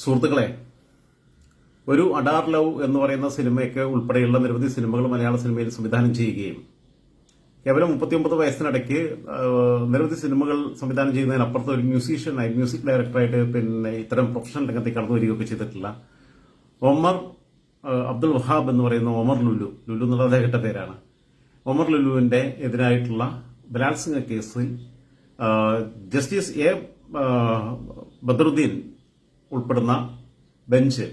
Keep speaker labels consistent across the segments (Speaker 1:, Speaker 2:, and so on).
Speaker 1: സുഹൃത്തുക്കളെ ഒരു അഡാർ ലവ് എന്ന് പറയുന്ന സിനിമയൊക്കെ ഉൾപ്പെടെയുള്ള നിരവധി സിനിമകൾ മലയാള സിനിമയിൽ സംവിധാനം ചെയ്യുകയും കേവലം മുപ്പത്തിയൊമ്പത് വയസ്സിനിടയ്ക്ക് നിരവധി സിനിമകൾ സംവിധാനം ചെയ്യുന്നതിനപ്പുറത്ത് ഒരു മ്യൂസീഷ്യനായി മ്യൂസിക് ഡയറക്ടറായിട്ട് പിന്നെ ഇത്തരം പ്രൊഫഷണൽ രംഗത്തേക്ക് കടന്നു വരികയൊക്കെ ചെയ്തിട്ടുള്ള ഒമർ അബ്ദുൽ വഹാബ് എന്ന് പറയുന്ന ഒമർ ലുലു ലുലു എന്നുള്ള അദ്ദേഹത്തിന്റെ പേരാണ്. ഒമർ ലുലുവിന്റെ എതിരായിട്ടുള്ള ബലാത്സംഗ കേസിൽ ജസ്റ്റിസ് എ ബദറുദ്ദീൻ ഉൾപ്പെടുന്ന ബെഞ്ച്.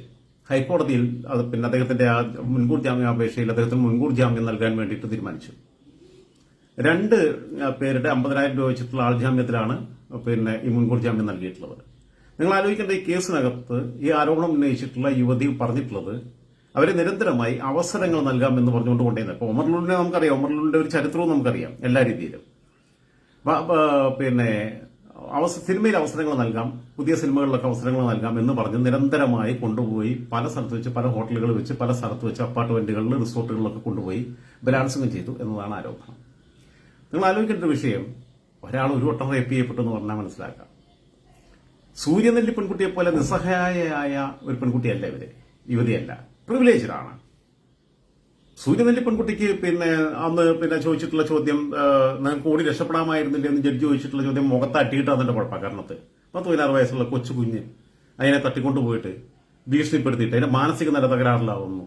Speaker 1: ഹൈക്കോടതിയിൽ അത് പിന്നെ അദ്ദേഹത്തിന്റെ ആ മുൻകൂർ ജാമ്യാപേക്ഷയിൽ അദ്ദേഹത്തിന് മുൻകൂർ ജാമ്യം നൽകാൻ വേണ്ടിയിട്ട് തീരുമാനിച്ചു. രണ്ട് പേരുടെ അമ്പതിനായിരം രൂപ വെച്ചിട്ടുള്ള ആൾജാമ്യത്തിലാണ് പിന്നെ ഈ മുൻകൂർ ജാമ്യം നൽകിയിട്ടുള്ളത്. നിങ്ങൾ ആലോചിക്കേണ്ട ഈ കേസിനകത്ത് ഈ ആരോപണം ഉന്നയിച്ചിട്ടുള്ള യുവതി പറഞ്ഞിട്ടുള്ളത് അവരെ നിരന്തരമായി അവസരങ്ങൾ നൽകാമെന്ന് പറഞ്ഞുകൊണ്ട് കൊണ്ടുവരുന്നത്. ഇപ്പോൾ ഒമർലുലിനെ നമുക്കറിയാം. ഒമർലുലിന്റെ ഒരു ചരിത്രവും നമുക്കറിയാം എല്ലാ രീതിയിലും. പിന്നെ സിനിമയിൽ അവസരങ്ങൾ നൽകാം പുതിയ സിനിമകളിലൊക്കെ അവസരങ്ങൾ നൽകാം എന്ന് പറഞ്ഞ് നിരന്തരമായി കൊണ്ടുപോയി പല സ്ഥലത്ത് വെച്ച് പല ഹോട്ടലുകളിൽ വെച്ച് പല സ്ഥലത്ത് വെച്ച് അപ്പാർട്ട്മെന്റുകളിൽ റിസോർട്ടുകളിലൊക്കെ കൊണ്ടുപോയി ബലാത്സംഗം ചെയ്തു എന്നതാണ് ആരോപണം. നിങ്ങൾ ആലോചിക്കേണ്ട വിഷയം ഒരാൾ ഒരു വട്ടം റേപ്പ് ചെയ്യപ്പെട്ടു എന്ന് പറഞ്ഞാൽ മനസ്സിലാക്കാം. സൂര്യനെല്ലി പെൺകുട്ടിയെ പോലെ നിസ്സഹായയായ ഒരു പെൺകുട്ടിയല്ല ഇവർ. യുവതിയല്ല. പ്രിവിലേജാണ് സൂര്യനെല്ലി പെൺകുട്ടിക്ക് പിന്നെ അന്ന് പിന്നെ ചോദിച്ചിട്ടുള്ള ചോദ്യം നിങ്ങൾക്ക് ഓടി രക്ഷപ്പെടാമായിരുന്നില്ല എന്ന് ജഡ്ജി ചോദിച്ചിട്ടുള്ള ചോദ്യം മുഖത്തട്ടിയിട്ട് അതിന്റെ കുഴപ്പം കാരണത്ത് പത്ത് പതിനാറ് വയസ്സുള്ള കൊച്ചു കുഞ്ഞ് അതിനെ തട്ടിക്കൊണ്ടു പോയിട്ട് ഭീഷണിപ്പെടുത്തിയിട്ട് അതിന്റെ മാനസിക നില തകരാറിലാവുന്നു.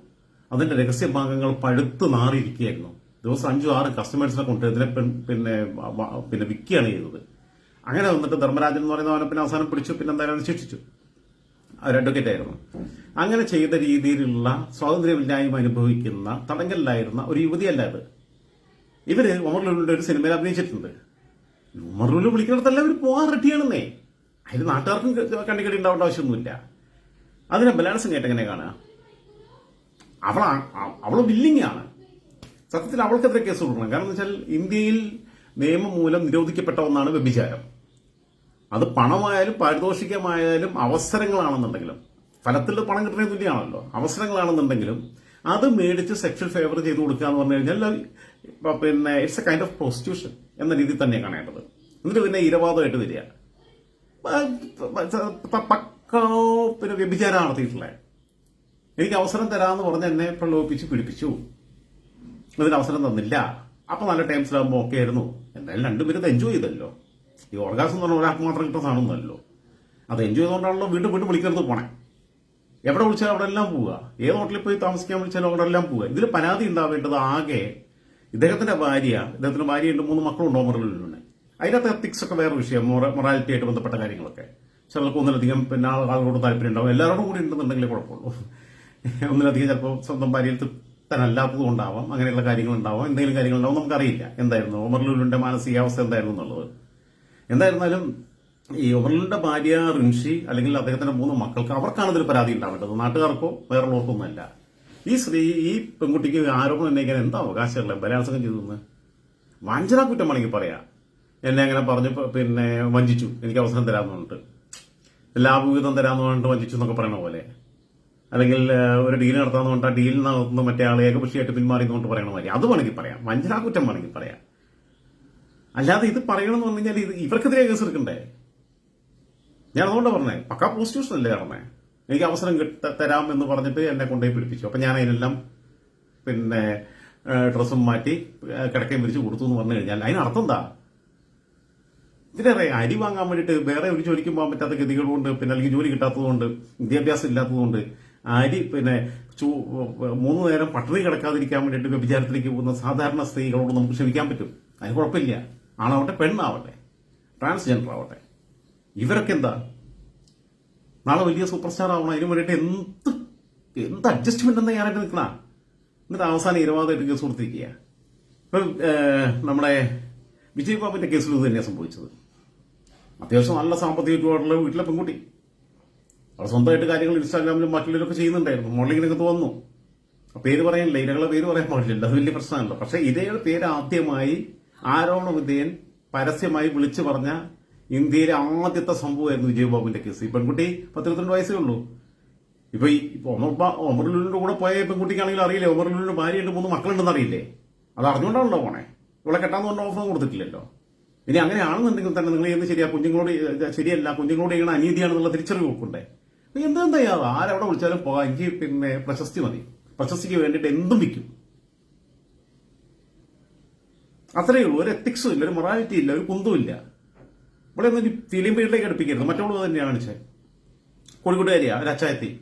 Speaker 1: അതിന്റെ രഹസ്യഭാഗങ്ങൾ പഴുത്ത് നാറിയിരിക്കുകയായിരുന്നു. ദിവസം അഞ്ചു ആറ് കസ്റ്റമേഴ്സിനെ കൊണ്ട് ഇതിനെ പിന്നെ പിന്നെ വിൽക്കുകയാണ് ചെയ്തത്. അങ്ങനെ വന്നിട്ട് ധർമ്മരാജൻ എന്ന് പറയുന്ന അവനെ പിന്നെ അവസാനം പിടിച്ചു പിന്നെ എന്തായാലും ശിക്ഷിച്ചു. അഡ്വക്കേറ്റ് ആയിരുന്നു അങ്ങനെ ചെയ്ത രീതിയിലുള്ള സ്വാതന്ത്ര്യമില്ലായ്മ അനുഭവിക്കുന്ന തടങ്കലിലായിരുന്ന ഒരു യുവതിയല്ല അത്. ഇവർ ഉമർ ലുലുവിന്റെ ഒരു സിനിമയിൽ അഭിനയിച്ചിട്ടുണ്ട്. ഉമർ ലുലു വിളിക്കുന്നിടത്തല്ല ഇവർ പോകാൻ റെഡിയാണെന്നേ. അതിൽ നാട്ടുകാർക്കും കണ്ണിക്കടി ഉണ്ടാവേണ്ട ആവശ്യമൊന്നുമില്ല. അതിനെ ബലാൻസും കേട്ട് എങ്ങനെ കാണുക? അവളാ അവൾ വില്ലിങ് ആണ്. സത്യത്തിൽ അവൾക്കെതിരെ കേസ് കൊടുക്കണം കാരണം എന്ന് വെച്ചാൽ ഇന്ത്യയിൽ നിയമം മൂലം നിരോധിക്കപ്പെട്ട ഒന്നാണ് വ്യഭിചാരം. അത് പണമായാലും പാരിതോഷികമായാലും അവസരങ്ങളാണെന്നുണ്ടെങ്കിലും ഫലത്തിൽ പണം കിട്ടുന്ന തുല്യമാണല്ലോ. അവസരങ്ങളാണെന്നുണ്ടെങ്കിലും അത് മേടിച്ച് സെക്ഷൽ ഫേവർ ചെയ്ത് കൊടുക്കുക എന്ന് പറഞ്ഞു കഴിഞ്ഞാൽ പിന്നെ it's a kind of prostitution എന്ന രീതിയിൽ തന്നെ കാണേണ്ടത്. എന്നിട്ട് പിന്നെ ഇരവാദമായിട്ട് വരിക. പക്ക പിന്നെ വ്യഭിചാരം നടത്തിയിട്ടുള്ളത് എനിക്ക് അവസരം തരാമെന്ന് പറഞ്ഞ് എന്നെ പ്രലോഭിപ്പിച്ച് പിടിപ്പിച്ചു. അതിന് അവസരം തന്നില്ല. അപ്പൊ നല്ല ടൈംസിലാകുമ്പോൾ ഓക്കെ ആയിരുന്നു. എന്തായാലും രണ്ടുപേരും എൻജോയ് ചെയ്തല്ലോ. ഈ ഓർഗാസം എന്ന് പറഞ്ഞാൽ ഒരാൾക്ക് മാത്രം കിട്ടുന്ന സാധനമൊന്നുമല്ലോ അത് എൻജോയ് ചെയ്തുകൊണ്ടാണല്ലോ വീണ്ടും വീണ്ടും വിളിക്കരുത് പോണേ. എവിടെ വിളിച്ചാലും അവിടെ എല്ലാം പോവുക. ഏത് ഹോട്ടലിൽ പോയി താമസിക്കാൻ വിളിച്ചാലും അവിടെ എല്ലാം പോവുക. ഇതിൽ പരാതി ഉണ്ടാവേണ്ടത് ആകെ ഇദ്ദേഹത്തിന്റെ ഭാര്യ ഇദ്ദേഹത്തിന്റെ ഭാര്യ ഉണ്ട് മൂന്ന് മക്കളുണ്ട് ഓമറിലുണ്ട് അതിനകത്ത് എത്തിക്സ് ഒക്കെ വേറെ വിഷയം മൊറാലിറ്റി ആയിട്ട് ബന്ധപ്പെട്ട കാര്യങ്ങളൊക്കെ. ചിലർക്ക് ഒന്നിലധികം പിന്നെ ആളുകളോട് താല്പര്യം ഉണ്ടാവും. എല്ലാവരോടും കൂടി ഉണ്ടെന്നുണ്ടെങ്കിലേ കുഴപ്പമുള്ളൂ. ഒന്നിലധികം ചിലപ്പോൾ സ്വന്തം ഭാര്യയിൽ തന്നല്ലാത്തത് കൊണ്ടാവാം അങ്ങനെയുള്ള കാര്യങ്ങൾ ഉണ്ടാവാം എന്തെങ്കിലും കാര്യങ്ങൾ ഉണ്ടാവും നമുക്കറിയില്ല. എന്തായിരുന്നു? ഓമർലുലിന്റെ മാനസികാവസ്ഥ എന്തായിരുന്നു എന്നുള്ളത്? എന്തായിരുന്നാലും ഈ ഒമർലുലിന്റെ ഭാര്യ റിൻഷി അല്ലെങ്കിൽ അദ്ദേഹത്തിന്റെ മൂന്ന് മക്കൾക്ക് അവർക്കാണ് ഇതിൽ പരാതി ഉണ്ടാവേണ്ടത്. നാട്ടുകാർക്കോ വേറുള്ളവർക്കൊന്നുമല്ല ഈ സ്ത്രീ ഈ പെൺകുട്ടിക്ക് ആരോപണം ഉന്നയിക്കാൻ എന്താ അവകാശമല്ല ബലാത്സംഗം ചെയ്തെന്ന് വഞ്ചന കുറ്റമാണെങ്കിൽ പറയാ. എന്നെ അങ്ങനെ പറഞ്ഞു പിന്നെ വഞ്ചിച്ചു. എനിക്ക് അവസരം തരാമെന്ന് പറഞ്ഞിട്ട് ലാഭവിഹിതം തരാമെന്ന് പറഞ്ഞിട്ട് വഞ്ചിച്ചു എന്നൊക്കെ പറയണ പോലെ. അല്ലെങ്കിൽ ഒരു ഡീൽ നടത്താന്ന് പറഞ്ഞിട്ട് ആ ഡീലിൽ നടത്തുന്ന മറ്റേ ആൾ ഏകപക്ഷീയമായിട്ട് പിന്മാറി എന്ന് പറഞ്ഞിട്ട് പറയണ മാതിരി. അത് വേണമെങ്കിൽ പറയാം. വഞ്ചനാ കുറ്റം വേണമെങ്കിൽ പറയാം. അല്ലാതെ ഇത് പറയണമെന്ന് പറഞ്ഞു കഴിഞ്ഞാൽ ഇത് ഇവർക്കെതിരെ കേസ് എടുക്കണ്ടേ? ഞാൻ അതുകൊണ്ട് പറഞ്ഞേ പക്കാ പ്രോസ്റ്റിറ്റ്യൂഷൻ അല്ലേ പറഞ്ഞേ എനിക്ക് അവസരം കിട്ട തരാം എന്ന് പറഞ്ഞിട്ട് എന്നെ കൊണ്ടുപോയി പിടിപ്പിച്ചു. അപ്പൊ ഞാൻ അതിനെല്ലാം പിന്നെ ഡ്രസ്സും മാറ്റി കിടക്കയും വിരിച്ച് കൊടുത്തു എന്ന് പറഞ്ഞു കഴിഞ്ഞാൽ അതിനർത്ഥം എന്താ? ഇതിനേറെ അരി വാങ്ങാൻ വേണ്ടിയിട്ട് വേറെ ഒരു ജോലിക്കും പോകാൻ പറ്റാത്ത ഗതികളുണ്ട് പിന്നെ അല്ലെങ്കിൽ ജോലി കിട്ടാത്തതുകൊണ്ട് വിദ്യാഭ്യാസം ഇല്ലാത്തതുകൊണ്ട് അരി പിന്നെ മൂന്ന് നേരം പട്ടിണി കിടക്കാതിരിക്കാൻ വേണ്ടിയിട്ട് വ്യഭിചാരത്തിലേക്ക് പോകുന്ന സാധാരണ സ്ത്രീകളോട് നമുക്ക് ക്ഷമിക്കാൻ പറ്റും. അതിന് കുഴപ്പമില്ല. ആണാവട്ടെ പെണ്ണാവട്ടെ ട്രാൻസ്ജെൻഡർ ആവട്ടെ. ഇവരൊക്കെ എന്താ നാളെ വലിയ സൂപ്പർ സ്റ്റാർ ആവണം അതിന് വേണ്ടിയിട്ട് എന്ത് എന്ത് അഡ്ജസ്റ്റ്മെന്റ് എന്താ ഞാനായിട്ട് നിൽക്കണ? എന്നിട്ട് അവസാനം ഇരവാദമായിട്ട് കേസ് കൊടുത്തിരിക്കുക. ഇപ്പം നമ്മുടെ വിജയ് ബാബുവിന്റെ കേസിൽ ഇത് തന്നെയാണ് സംഭവിച്ചത്. അത്യാവശ്യം നല്ല സാമ്പത്തിക ചുവടുള്ള വീട്ടിലെ പെൺകുട്ടി. അവർ സ്വന്തമായിട്ട് കാര്യങ്ങൾ ഇൻസ്റ്റാഗ്രാമിലും മറ്റുള്ളവരൊക്കെ ചെയ്യുന്നുണ്ടായിരുന്നു. മോഡലിങ്ങിനൊക്കെ വന്നു പേര് പറയാനില്ല ഇരകളെ പേര് പറയാൻ പാടില്ല അത് വലിയ പ്രശ്നമല്ല. പക്ഷെ ഇരയുടെ പേര് ആദ്യമായി ആരോപണ വിധേയൻ പരസ്യമായി വിളിച്ചു പറഞ്ഞ ഇന്ത്യയിലെ ആദ്യത്തെ സംഭവമായിരുന്നു വിജയബാബുവിന്റെ കേസ്. ഈ പെൺകുട്ടി പത്തിരുപത്തിരണ്ട് വയസ്സേ ഉള്ളൂ. ഇപ്പൊ ഈ ഒമർലുലിന്റെ കൂടെ പോയ പെൺകുട്ടിക്കാണെങ്കിൽ അറിയില്ലേ? ഒമർലുലിന്റെ ഭാര്യയുണ്ട് മൂന്ന് മക്കളുണ്ടെന്ന് അറിയില്ലേ? അത് അറിഞ്ഞുകൊണ്ടാണല്ലോ പോണേ. ഇവിടെ കെട്ടാന്ന് പറഞ്ഞ ഓഫർ കൊടുത്തിട്ടില്ലല്ലോ. ഇനി അങ്ങനെയാണെന്നുണ്ടെങ്കിൽ തന്നെ നിങ്ങൾ ചെയ്യുന്നത് ശരിയാ? കുഞ്ഞുങ്ങളോട് ശരിയല്ല. കുഞ്ഞുങ്ങളോട് ചെയ്യണ അനീതിയാണെന്നുള്ള തിരിച്ചറിവ് വെക്കണ്ടേ എന്തെന്താ ചെയ്യാതെ ആരവിടെ വിളിച്ചാലും പോകാം. എനിക്ക് പിന്നെ പ്രശസ്തി മതി. പ്രശസ്തിക്ക് വേണ്ടിയിട്ട് എന്തും വിൽക്കും അത്രയേ ഉള്ളൂ. ഒരു എത്തിക്സും ഇല്ല ഒരു മൊറാലിറ്റി ഇല്ല ഒരു കുന്തും ഇല്ല. ഇവിടെ ഒന്നും ഒരു ഫിലിം ഫീൽഡിലേക്ക് അടുപ്പിക്കരുത്. മറ്റവൾ തന്നെയാണ് കാണിച്ചത്. കോഴിക്കോട്ടുകാരിയാ ഒരു അച്ചായത്തി.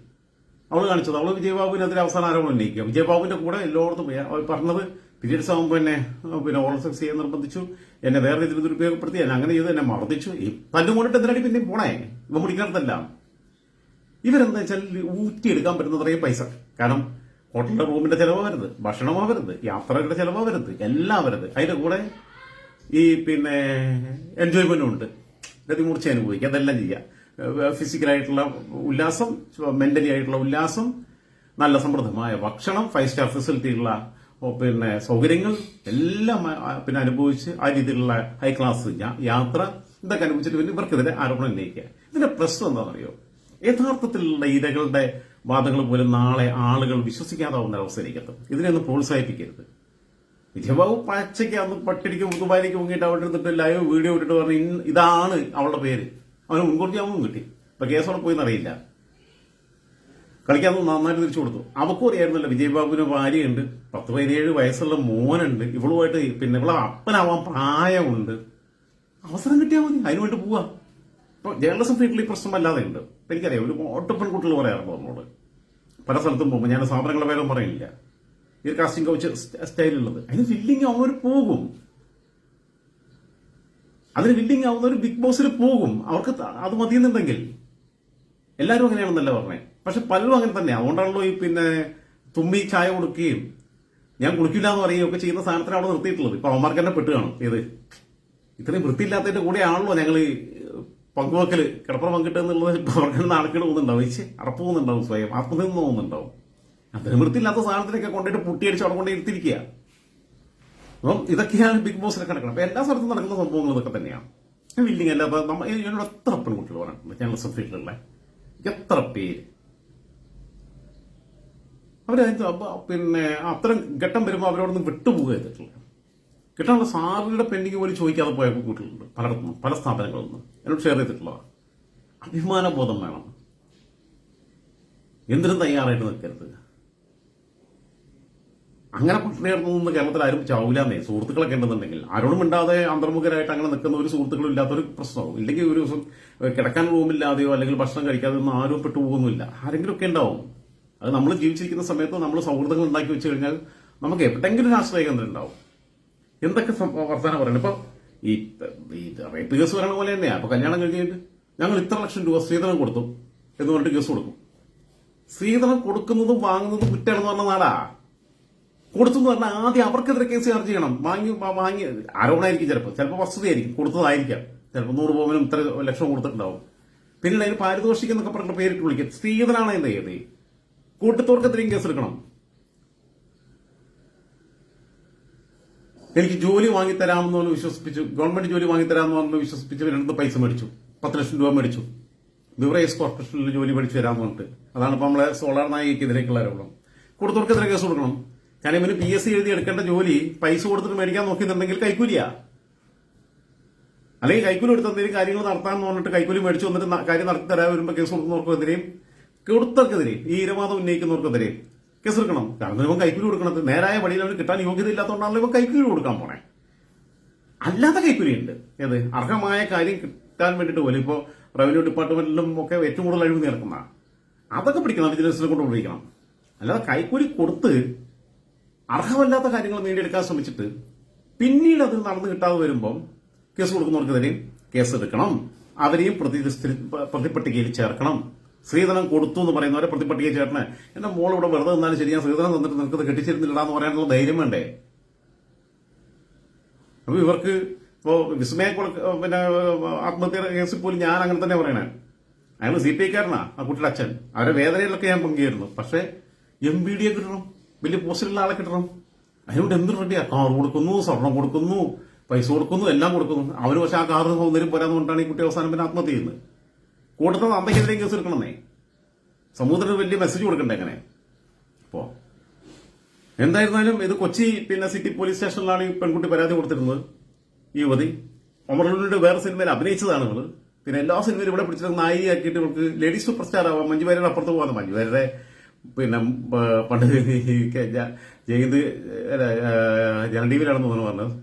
Speaker 1: അവൾ കാണിച്ചത്. അവൾ വിജയബാബുവിനെതിരെ അവസാന ആരോപണം ഉന്നയിക്കുക. വിജയബാബുവിന്റെ കൂടെ എല്ലായിടത്തും അവൾ പറഞ്ഞത് പീരീഡ്സ് ആകുമ്പോൾ എന്നെ പിന്നെ ഓറൽ സെക്സ് ചെയ്യാൻ നിർബന്ധിച്ചു. എന്നെ വേറെ രീതിയിൽ ദുരുപയോഗപ്പെടുത്തി. എന്നെ അങ്ങനെ ചെയ്ത് എന്നെ മർദ്ദിച്ചു. തല്ലും കൊണ്ടിട്ട് എന്തിനാണ് പിന്നെയും പോണേ? ഇവ മുടിക്കണത്തല്ല ഇവരെന്താ വെച്ചാൽ ഊറ്റിയെടുക്കാൻ പറ്റുന്ന അത്രയും പൈസ. കാരണം ഹോട്ടലിന്റെ റൂമിന്റെ ചിലവ് വരുന്നത് ഭക്ഷണമോ ഭക്ഷണമാവരുത് യാത്രകളുടെ ചെലവാവരുത് എല്ലാം വരുന്നത് അതിന്റെ കൂടെ ഈ പിന്നെ എൻജോയ്മെന്റും ഉണ്ട് ഗതിമൂർച്ച അനുഭവിക്കുക അതെല്ലാം ചെയ്യാം. ഫിസിക്കലായിട്ടുള്ള ഉല്ലാസം മെന്റലി ആയിട്ടുള്ള ഉല്ലാസം നല്ല സമൃദ്ധമായ ഭക്ഷണം ഫൈവ് സ്റ്റാർ ഫെസിലിറ്റിയുള്ള പിന്നെ സൗകര്യങ്ങൾ എല്ലാം പിന്നെ അനുഭവിച്ച് ആ രീതിയിലുള്ള ഹൈ ക്ലാസ് യാത്ര ഇതൊക്കെ അനുഭവിച്ചിട്ട് പിന്നെ ഇവർക്കെതിരെ ആരോപണം ഉന്നയിക്കുക. ഇതിന്റെ പ്രശ്നം എന്താണെന്നറിയോ? യഥാർത്ഥത്തിലുള്ള ഇരകളുടെ വാദങ്ങൾ പോലും നാളെ ആളുകൾ വിശ്വസിക്കാതാവുന്ന അവസ്ഥയിലേക്ക് എത്തും ഇതിനെയൊന്നും പ്രോത്സാഹിപ്പിക്കരുത്. വിജയബാബു പച്ചയ്ക്ക് അന്ന് പട്ടിടിക്ക് മുതുബാലിക്ക് മുങ്ങിയിട്ട് അവിടെ ഇരുന്നിട്ട് ലൈവ് വീഡിയോ ഇട്ടിട്ട് പറഞ്ഞ് ഇതാണ് അവളുടെ പേര്. അവന് മുൻകൂർ ജാമ്യം കിട്ടി. ഇപ്പൊ കേസോടെ പോയി എന്നറിയില്ല കളിക്കാൻ നന്നായിട്ട് തിരിച്ചു കൊടുത്തു. അവക്കും അറിയായിരുന്നല്ലോ വിജയബാബുവിന് ഭാര്യയുണ്ട് പത്ത് പതിനേഴ് വയസ്സുള്ള മോനുണ്ട് ഇവളുമായിട്ട് പിന്നെ ഇവളെ അപ്പനാവാൻ പ്രായമുണ്ട്. അവസരം കിട്ടിയാൽ മതി അതിനുവേണ്ടി പോവാ. ഇപ്പൊ ജേർണലിസം ഫീൽഡിൽ ഈ പ്രശ്നം അല്ലാതെ ഉണ്ട് എനിക്കറിയാം ഒരു ഓട്ടോ കുട്ടികൾ പറയാറുണ്ട് നമ്മളോട് പല സ്ഥലത്തും പോകുമ്പോൾ ഞാൻ സാധനങ്ങളുടെ പേരൊന്നും പറയില്ല. ഈ കാസ്റ്റിംഗ് കൗച്ച് സ്റ്റൈലുള്ളത് അതിന് ഫില്ലിങ് ആവുന്നവർ പോകും. അതിന് ഫില്ലിങ് ആവുന്നവർ ബിഗ് ബോസിൽ പോകും. അവർക്ക് അത് മതിയെന്നുണ്ടെങ്കിൽ. എല്ലാവരും അങ്ങനെയാണെന്നല്ല പറഞ്ഞേ. പക്ഷെ പലരും അങ്ങനെ തന്നെ. അതുകൊണ്ടാണല്ലോ ഈ പിന്നെ തുമ്മി ചായ കൊടുക്കുകയും ഞാൻ കുളിക്കില്ല എന്ന് പറയുകയും ഒക്കെ ചെയ്യുന്ന സാധനത്തിന് അവിടെ നിർത്തിയിട്ടുള്ളത്. ഇപ്പൊ അവന്മാർക്ക് തന്നെ പെട്ട് കാണും. ഏത്? ഇത്രയും വൃത്തിയില്ലാത്തതിന്റെ കൂടെ ആണല്ലോ ഞങ്ങൾ പങ്കുവെക്കൽ. കിടപ്പുറം പങ്കിട്ട് എന്നുള്ളത് അവർക്ക് നാണക്കേട് പോകുന്നുണ്ടാവും വെച്ച് അറപ്പ് പോകുന്നുണ്ടാവും സ്വയം. ആത്മഹത്യ പോകുന്നുണ്ടാവും അതിന് വൃത്തിയില്ലാത്ത സാധനത്തിനൊക്കെ കൊണ്ടിട്ട് പൊട്ടിയടിച്ച് അവിടെ കൊണ്ട് ഇരുത്തിരിക്കുക അപ്പം ഇതൊക്കെയാണ് ബിഗ് ബോസിനെ കിടക്കണം അപ്പൊ എല്ലാ സ്ഥലത്തും നടക്കുന്ന സംഭവങ്ങൾ ഇതൊക്കെ തന്നെയാണ്. വില്ലിങ് അല്ല അപ്പൊ എന്നോട് എത്ര പെൺകുട്ടികൾ പറഞ്ഞിട്ടുണ്ട്? ജേർണലിസം ഫീൽഡിലുള്ള എത്ര പേര്? അവരതിന് പിന്നെ അത്തരം ഘട്ടം വരുമ്പോൾ അവരോടൊന്നും വിട്ടുപോകുക ചെയ്തിട്ടില്ല കിട്ടാനുള്ള സാലറിയുടെ പെൻഡിങ് പോലും ചോദിക്കാതെ പോയ കുട്ടികളുണ്ട്. പലയിടത്തും പല സ്ഥാപനങ്ങളിൽ നിന്ന് എന്നോട് ഷെയർ ചെയ്തിട്ടുള്ളതാണ് അഭിമാനബോധം വേണം. എന്തിനും തയ്യാറായിട്ട് നിൽക്കരുത്. അങ്ങനെ പട്ടിണിയിടത്തുനിന്ന് കേരളത്തിൽ ആരും ചാവൂലാന്നേ സുഹൃത്തുക്കളൊക്കെ ഉണ്ടെന്നുണ്ടെങ്കിൽ ആരോടും മിണ്ടാതെ അന്തർമുഖരായിട്ട് അങ്ങനെ നിൽക്കുന്ന ഒരു സുഹൃത്തുക്കളും ഇല്ലാത്തൊരു പ്രശ്നമാവും. ഇല്ലെങ്കിൽ ഒരു ദിവസം കിടക്കാൻ റൂമില്ലാതെയോ അല്ലെങ്കിൽ ഭക്ഷണം കഴിക്കാതെ ഒന്നും ആരും പെട്ടുപോകുന്നില്ല ആരെങ്കിലും ഒക്കെ ഉണ്ടാവും. അത് നമ്മൾ ജീവിച്ചിരിക്കുന്ന സമയത്ത് നമ്മൾ സൗഹൃദങ്ങൾ ഉണ്ടാക്കി വെച്ച് കഴിഞ്ഞാൽ നമുക്ക് എവിടെയെങ്കിലും ഒരു ആശ്രയ കേന്ദ്രം ഉണ്ടാവും. എന്തൊക്കെ വർത്തമാനം പറയുന്നത്? ഇപ്പൊ ഈ ഈ റേപ്പ് കേസ് പറയണ പോലെ തന്നെയാ. അപ്പൊ കല്യാണം കഴിഞ്ഞിട്ട് ഞങ്ങൾ ഇത്ര ലക്ഷം രൂപ സ്ത്രീധനം കൊടുത്തു എന്ന് പറഞ്ഞിട്ട് കേസ് കൊടുക്കും. സ്ത്രീധനം കൊടുക്കുന്നതും വാങ്ങുന്നതും കുറ്റാണെന്ന് പറഞ്ഞ നാടാ. കൊടുത്തു എന്ന് പറഞ്ഞാൽ ആദ്യം അവർക്കെതിരെ കേസ് ചാർജ് ചെയ്യണം. വാങ്ങി വാങ്ങി ആരോപണമായിരിക്കും ചിലപ്പോൾ. ചിലപ്പോൾ വസ്തുതയായിരിക്കും. കൊടുത്തതായിരിക്കാം. ചിലപ്പോൾ നൂറ് പവനും ഇത്ര ലക്ഷം കൊടുത്തിട്ടുണ്ടാവും. പിന്നീട് അതിന് പാരിതോഷികം എന്നൊക്കെ പറഞ്ഞിട്ട് പേരിട്ട് വിളിക്കും. സ്ത്രീധനാണ് അതിന്റെ ഏത് കൂട്ടത്തോർക്കെതിരെയും കേസ് എടുക്കണം. എനിക്ക് ജോലി വാങ്ങിത്തരാമെന്ന് പറഞ്ഞ് വിശ്വസിപ്പിച്ചു ഗവൺമെന്റ് ജോലി വാങ്ങിത്തരാമെന്ന് പറഞ്ഞ് വിശ്വസിപ്പിച്ച് ഇവരുടെ പൈസ മേടിച്ചു. പത്ത് ലക്ഷം രൂപ മേടിച്ചു. ബിവറേസ് കോർപ്പറേഷനിൽ ജോലി മേടിച്ചു തരാമെന്ന് പറഞ്ഞിട്ട്. അതാണ് ഇപ്പൊ നമ്മളെ സോളാർ നായികക്കെതിരേക്കുള്ള ആരോപണം. കൊടുത്തവർക്കെതിരെ കേസ് കൊടുക്കണം? കാരണം ഇവന് പി എസ് സി എഴുതി എടുക്കേണ്ട ജോലി പൈസ കൊടുത്തിട്ട് മേടിക്കാൻ നോക്കിയിട്ടുണ്ടെങ്കിൽ കൈക്കൂലിയ. അല്ലെങ്കിൽ കൈക്കൂലി എടുത്ത് എന്തെങ്കിലും കാര്യങ്ങൾ നടത്താമെന്ന് പറഞ്ഞിട്ട് കൈക്കൂലി മേടിച്ചു വന്നിട്ട് കാര്യം നടത്തി തരാൻ വരുമ്പോൾ കേസ് കൊടുക്കുന്നവർക്കെതിരെയും കൊടുത്തവർക്കെതിരെയും ഈ ഇരവാദം ഉന്നയിക്കുന്നവർക്കെതിരെയും കേസ് എടുക്കണം കാരണം ഇവൻ കൈക്കൂലി കൊടുക്കണത്. നേരായ വഴിയിൽ അവന് കിട്ടാൻ യോഗ്യത ഇല്ലാത്തതുകൊണ്ടാണല്ലോ ഇവൻ കൈക്കൂലി കൊടുക്കാൻ പോണേ. അല്ലാത്ത കൈക്കൂലി ഉണ്ട് ഏത്? അർഹമായ കാര്യം കിട്ടാൻ വേണ്ടിയിട്ട് പോലും ഇപ്പോൾ റവന്യൂ ഡിപ്പാർട്ട്മെന്റിലും ഒക്കെ ഏറ്റവും കൂടുതൽ അഴിവ് നേർക്കുന്ന അതൊക്കെ പിടിക്കണം. വിജിലൻസിനെ കൊണ്ട് പിടിക്കണം അല്ലാതെ കൈക്കൂലി കൊടുത്ത് അർഹമല്ലാത്ത കാര്യങ്ങൾ നേടിയെടുക്കാൻ ശ്രമിച്ചിട്ട് പിന്നീട് അത് നടന്നു കിട്ടാതെ വരുമ്പോൾ കേസ് കൊടുക്കുന്നവർക്കെതിരെയും കേസ് എടുക്കണം അവരെയും പ്രതി പ്രതിപട്ടികയിൽ ചേർക്കണം. സ്ത്രീധനം കൊടുത്തു എന്ന് പറയുന്നവരെ പ്രതിപട്ടിക ചേട്ടന്. എന്റെ മോൾ ഇവിടെ വെറുതെ നിന്നാലും ശരി ഞാൻ സ്ത്രീധനം തന്നിട്ട് നിനക്ക് കെട്ടിച്ചിരുന്നില്ല എന്ന് പറയാനുള്ള ധൈര്യം വേണ്ടേ? അപ്പൊ ഇവർക്ക് ഇപ്പോ വിസ്മയ പിന്നെ ആത്മഹത്യ കേസിൽ പോലും ഞാൻ അങ്ങനെ തന്നെ പറയണേ. അയാൾ സി പി ഐക്കാരനാ ആ കുട്ടിയുടെ അച്ഛൻ. അവരെ വേദനയിലൊക്കെ ഞാൻ പങ്കുചേരുന്നു. പക്ഷെ എം ബി ഡി കിട്ടണം. വലിയ പോസ്റ്റിലുള്ള ആളെ കിട്ടണം. അതിനോട് എന്ത് റെഡിയാ? കാർ കൊടുക്കുന്നു സ്വർണം കൊടുക്കുന്നു പൈസ കൊടുക്കുന്നു എല്ലാം കൊടുക്കുന്നു. അവന് പക്ഷെ ആ കാറ് സൗന്ദര്യം പോരാന്ന് കൊണ്ടാണ് ഈ കുട്ടി അവസാനം പിന്നെ ആത്മഹത്യ ചെയ്യുന്നത്. കൂട്ടത്തിൽ അമ്പയ്ക്കെതിരെ കേസ് എടുക്കണമെന്നേ. സമൂഹത്തിന് വലിയ മെസ്സേജ് കൊടുക്കണ്ടേ അങ്ങനെ? അപ്പോ എന്തായിരുന്നാലും ഇത് കൊച്ചി പിന്നെ സിറ്റി പോലീസ് സ്റ്റേഷനിലാണ് ഈ പെൺകുട്ടി പരാതി കൊടുത്തിരുന്നത് ഈ യുവതി. ഒമർലുവിന്റെ വേറെ സിനിമയിൽ അഭിനയിച്ചതാണ് ഇവൾ. പിന്നെ എല്ലാ സിനിമയിലും ഇവിടെ പിടിച്ചിട്ട് നായികയാക്കിയിട്ട് ഇവർക്ക് ലേഡീസ് സൂപ്പർ സ്റ്റാർ ആവാം മഞ്ജു വാര്യരുടെ അപ്പുറത്ത് പോകാൻ മഞ്ജു വാര്യരുടെ പിന്നെ പണ്ട് ജയന്ത് ജനഡീവിലാണെന്ന് തോന്നുന്നു പറഞ്ഞത്.